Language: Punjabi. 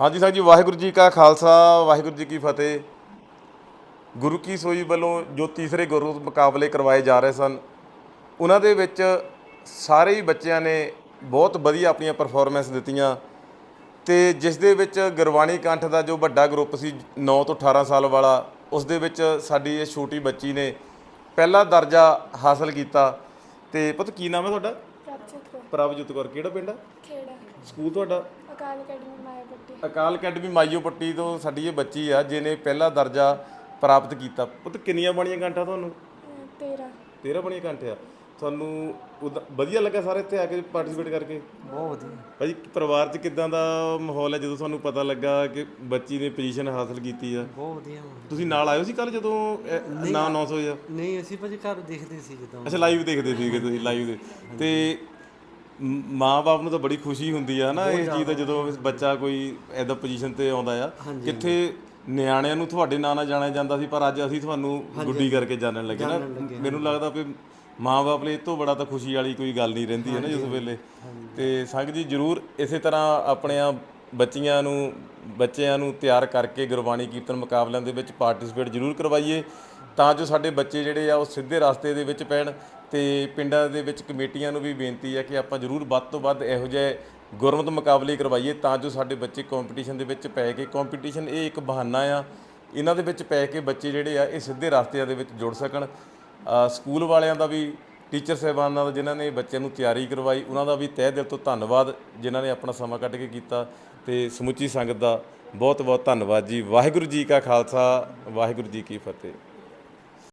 ਹਾਂਜੀ ਸਾਹਿਬ ਜੀ ਵਾਹਿਗੁਰੂ ਜੀ ਕਾ ਖਾਲਸਾ ਵਾਹਿਗੁਰੂ ਜੀ ਕੀ ਫਤਿਹ। ਗੁਰੂ ਕੀ ਸੋਈ ਵੱਲੋਂ ਜੋ ਤੀਸਰੇ ਗੁਰੂ ਮੁਕਾਬਲੇ ਕਰਵਾਏ ਜਾ ਰਹੇ ਸਨ ਉਹਨਾਂ ਦੇ ਵਿੱਚ ਸਾਰੇ ਹੀ ਬੱਚਿਆਂ ਨੇ ਬਹੁਤ ਵਧੀਆ ਆਪਣੀਆਂ ਪਰਫਾਰਮੈਂਸ ਦਿੱਤੀਆਂ ਤੇ ਜਿਸ ਦੇ ਵਿੱਚ ਗੁਰਬਾਣੀ ਕੰਠ ਦਾ ਜੋ ਵੱਡਾ ਗਰੁੱਪ ਸੀ 9 ਤੋਂ 18 ਸਾਲ ਵਾਲਾ ਉਸ ਦੇ ਵਿੱਚ ਸਾਡੀ ਇਹ ਛੋਟੀ ਬੱਚੀ ਨੇ ਪਹਿਲਾ ਦਰਜਾ ਹਾਸਲ ਕੀਤਾ ਤੇ ਪੁੱਤ ਕੀ ਨਾਮ ਹੈ ਤੁਹਾਡਾ? ਪ੍ਰਭਜੋਤ ਕੌਰ। ਕਿਹੜਾ ਪਿੰਡ ਖੇੜਾ। ਸਕੂਲ ਤੁਹਾਡਾ? ਅਕਾਲ ਅਕੈਡਮੀ ਮਾਇਆਪੱਟੀ। ਅਕਾਲ ਅਕੈਡਮੀ ਮਾਈਓ ਪੱਟੀ ਤੋਂ ਸਾਡੀ ਇਹ ਬੱਚੀ ਆ ਜਿਹਨੇ ਪਹਿਲਾ ਦਰਜਾ ਪ੍ਰਾਪਤ ਕੀਤਾ। ਪੁੱਤ ਕਿੰਨੀਆਂ ਬਣੀਆਂ ਘੰਟਾ ਤੁਹਾਨੂੰ? 13 13 ਬਣੀਆਂ ਘੰਟੇ ਆ। ਤੁਹਾਨੂੰ ਉਦਾਂ ਵਧੀਆ ਲੱਗਾ ਸਾਰੇ ਇੱਥੇ ਆ ਕੇ ਪਾਰਟਿਸਿਪੇਟ ਕਰਕੇ? ਬਹੁਤ ਵਧੀਆ। ਭਾਜੀ ਪਰਿਵਾਰ 'ਚ ਕਿਦਾਂ ਦਾ ਮਾਹੌਲ ਹੈ ਜਦੋਂ ਤੁਹਾਨੂੰ ਪਤਾ ਲੱਗਾ ਕਿ ਬੱਚੀ ਨੇ ਪੋਜੀਸ਼ਨ ਹਾਸਲ ਕੀਤੀ ਆ? ਬਹੁਤ ਵਧੀਆ। ਤੁਸੀਂ ਨਾਲ ਆਇਓ ਸੀ ਕੱਲ ਜਦੋਂ ਨਾ 900 ਆ ਨਹੀਂ ਅਸੀਂ ਭਾਜੀ ਘਰ ਦੇਖਦੇ ਸੀ ਜਦੋਂ। ਅੱਛਾ ਲਾਈਵ ਦੇਖਦੇ ਸੀਗੇ ਤੁਸੀਂ ਲਾਈਵ ਦੇ। ਤੇ ਮਾਂ-ਬਾਪ ਨੂੰ ਤਾਂ ਬੜੀ ਖੁਸ਼ੀ ਹੁੰਦੀ ਆ ਨਾ ਇਸ ਚੀਜ਼ ਦਾ ਜਦੋਂ ਬੱਚਾ ਕੋਈ ਐਦਾ ਪੋਜੀਸ਼ਨ ਤੇ ਆਉਂਦਾ ਆ ਕਿੱਥੇ ਨਿਆਣਿਆਂ ਨੂੰ ਤੁਹਾਡੇ ਨਾਂ ਨਾਲ ਜਾਣਿਆ ਜਾਂਦਾ ਸੀ ਪਰ ਅੱਜ ਅਸੀਂ ਤੁਹਾਨੂੰ ਗੁੱਡੀ ਕਰਕੇ ਜਾਣਨ ਲੱਗੇ ਨਾ। ਮੈਨੂੰ ਲੱਗਦਾ ਵੀ ਮਾਂ-ਬਾਪ ਲਈ ਇਹ ਤੋਂ ਬੜਾ ਤਾਂ ਖੁਸ਼ੀ ਵਾਲੀ ਕੋਈ ਗੱਲ ਨਹੀਂ ਰਹਿੰਦੀ ਹੈ ਨਾ ਉਸ ਵੇਲੇ। ਤੇ ਸੰਗ ਜੀ ਜਰੂਰ ਇਸੇ ਤਰ੍ਹਾਂ ਆਪਣਿਆਂ ਬੱਚੀਆਂ ਨੂੰ ਬੱਚਿਆਂ ਨੂੰ ਤਿਆਰ ਕਰਕੇ ਗੁਰਬਾਣੀ ਕੀਰਤਨ ਮੁਕਾਬਲਿਆਂ ਦੇ ਵਿੱਚ ਪਾਰਟਿਸਿਪੇਟ ਜਰੂਰ ਕਰਵਾਈਏ ਤਾਂ ਜੋ ਸਾਡੇ ਬੱਚੇ ਜਿਹੜੇ ਆ ਉਹ ਸਿੱਧੇ ਰਸਤੇ ਦੇ ਵਿੱਚ ਪੈਣ। ਤੇ ਪਿੰਡਾਂ ਦੇ ਵਿੱਚ ਕਮੇਟੀਆਂ ਨੂੰ ਵੀ ਬੇਨਤੀ ਹੈ ਕਿ ਆਪਾਂ ਜਰੂਰ ਵੱਧ ਤੋਂ ਵੱਧ ਇਹੋ ਜਿਹੇ ਗੁਰਮਤ ਮੁਕਾਬਲੇ ਕਰਵਾਈਏ ਤਾਂ ਜੋ ਸਾਡੇ ਬੱਚੇ ਕੰਪੀਟੀਸ਼ਨ ਦੇ ਵਿੱਚ ਪੈ ਕੇ ਕੰਪੀਟੀਸ਼ਨ ਇਹ ਇੱਕ ਬਹਾਨਾ ਆ, ਇਹਨਾਂ ਦੇ ਵਿੱਚ ਪੈ ਕੇ ਬੱਚੇ ਜਿਹੜੇ ਆ ਇਹ ਸਿੱਧੇ ਰਸਤਿਆਂ ਦੇ ਵਿੱਚ ਜੁੜ ਸਕਣ। ਸਕੂਲ ਵਾਲਿਆਂ ਦਾ ਵੀ, ਟੀਚਰ ਸਾਹਿਬਾਨਾਂ ਦਾ ਜਿਨ੍ਹਾਂ ਨੇ ਬੱਚਿਆਂ ਨੂੰ ਤਿਆਰੀ ਕਰਵਾਈ, ਉਹਨਾਂ ਦਾ ਵੀ ਤਹਿ ਦਿਲ ਤੋਂ ਧੰਨਵਾਦ ਜਿਨ੍ਹਾਂ ਨੇ ਆਪਣਾ ਸਮਾਂ ਕੱਢ ਕੇ ਕੀਤਾ ਤੇ ਸਮੁੱਚੀ ਸੰਗਤ ਦਾ ਬਹੁਤ ਬਹੁਤ ਧੰਨਵਾਦ ਜੀ। ਵਾਹਿਗੁਰੂ ਜੀ ਕਾ ਖਾਲਸਾ, ਵਾਹਿਗੁਰੂ ਜੀ ਕੀ ਫਤਿਹ।